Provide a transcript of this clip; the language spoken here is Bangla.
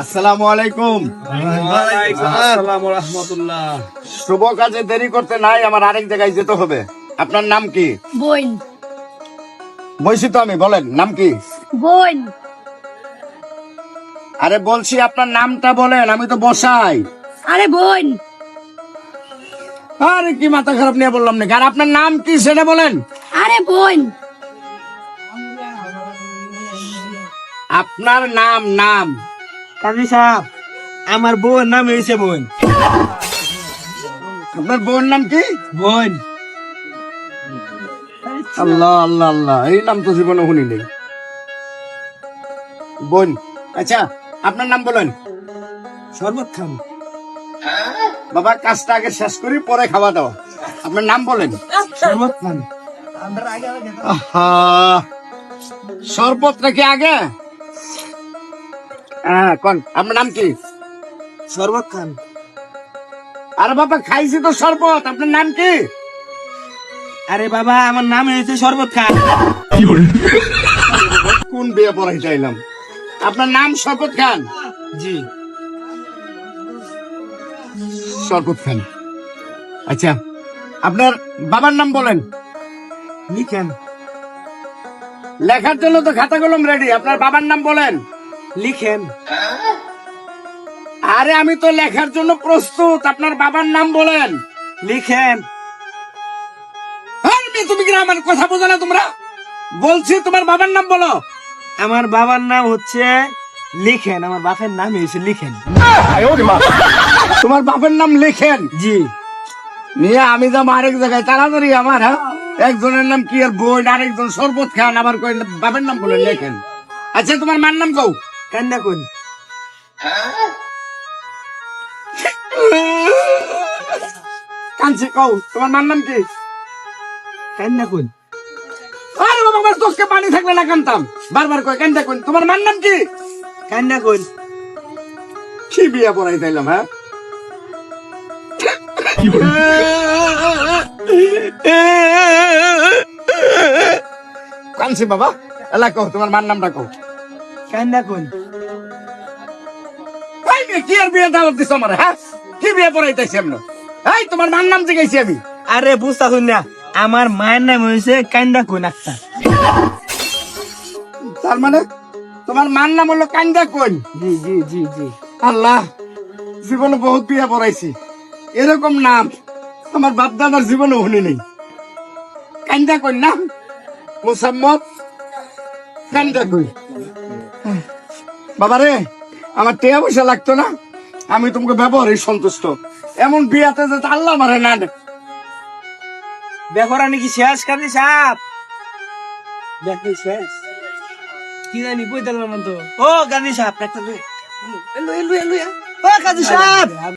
আসসালামু আলাইকুম। আসসালামু রহমতুল্লাহ শুভ কাজে দেরি করতে নাই আমার আরেক জায়গায় যেতে হবে। আপনার নাম কি? বোন। বলছি তো আমি বলেন নাম কি? বোন। আরে বলছি আপনার নামটা বলেন আমি তো বসাই। আরে বোন। আরে কি মাথা খারাপ নিয়ে বললাম নাকি? আর আপনার নাম কি সেটা বলেন। আরে বোন। আপনার নাম নাম। কাজী সাহেব আমার বোন নাম হয়েছে বোন। আপনার বোন নাম কি? বোন। আল্লাহ আল্লাহ আল্লাহ এই নাম তো জীবনে শুনি নেই। বোন আচ্ছা আপনার নাম বলেন। শরবত খান বাবা কাজটা আগে শেষ করি পরে খাওয়া দাওয়া। আপনার নাম বলেন। শরবত খান শরবত নাকি আগে? হ্যাঁ কোন? আপনার নাম কি? শরবত খান আরে বাবা খাইছি তো শরবত আপনার নাম কি? আরে বাবা আমার নাম হয়েছে শরবত খান। কোন বিয়ে পড়াই চাইলাম আপনার নাম শরবত খান? জি। শরবত খান। আচ্ছা আপনার বাবার নাম বলেন? লিখেন। লেখার জন্য তো খাতা কলম রেডি আপনার বাবার নাম বলেন? লিখেন। আরে আমি তো লেখার জন্য প্রস্তুত আপনার বাবার নাম বলেন। লিখেন। তুমি কি আমার কথা বোঝো না তোমরা। বলছি তোমার বাবার নাম বলো। আমার বাবার নাম হচ্ছে লিখেন আমার বাপের নাম হয়েছে লিখেন। তোমার বাবার নাম লেখেন? জি। নিয়ে আমি যাব আরেক জায়গায় তাড়াতাড়ি আমার হ্যাঁ? একজনের নাম কি আর বোন আরেকজন শরবত খান আবার কই বাবার নাম বলে লেখেন। আচ্ছা তোমার মার নাম কও? কান্না কোন কাঞ্চি কও, তোমার মার নাম কি? কান্না কোন আরে বাবা, আমার চোখকে পানি থাকলে না কানতাম। বারবার কই কান্দা কোন তোমার মার নাম কি? কান্না কোন কি বিয়ে পড়াই তাইলাম হ্যাঁ? কানছি বাবা। এলা কও, তোমার মার নামটা কও। কান্না কোন কি আর বিয়ে দাওয়াত দিছ আমার হ্যাঁ? কি বিয়ে পড়াইতেছি আমরা? এই তোমার মার নাম জিজ্ঞাসি আমি। আরে বুঝতা না আমার মায়ের নাম হয়েছে কান্না কোন আক্তার। তার মানে তোমার মার নাম হলো কান্দা কোন? জি জি জি জি। আল্লাহ জীবনে বহুত বিয়ে পড়াইছি। এরকম নাম আমার বাপ দাদার জীবনে শুনি নেই। কান্দা কই নাম মোসাম্মদ কান্দা কই বাবারে আমার টেয়া পয়সা লাগতো না? আমি তোমাকে ব্যবহারে সন্তুষ্ট। এমন বিয়াতে যে আল্লাহ মারে না দেখরা নাকি শেষ কাজী সাপ? দেখি শেষ। কি জানি কই দিলাম তো। ও গান্ধী সাহেব একটা এলু এলু এলু ও কাজী সাহেব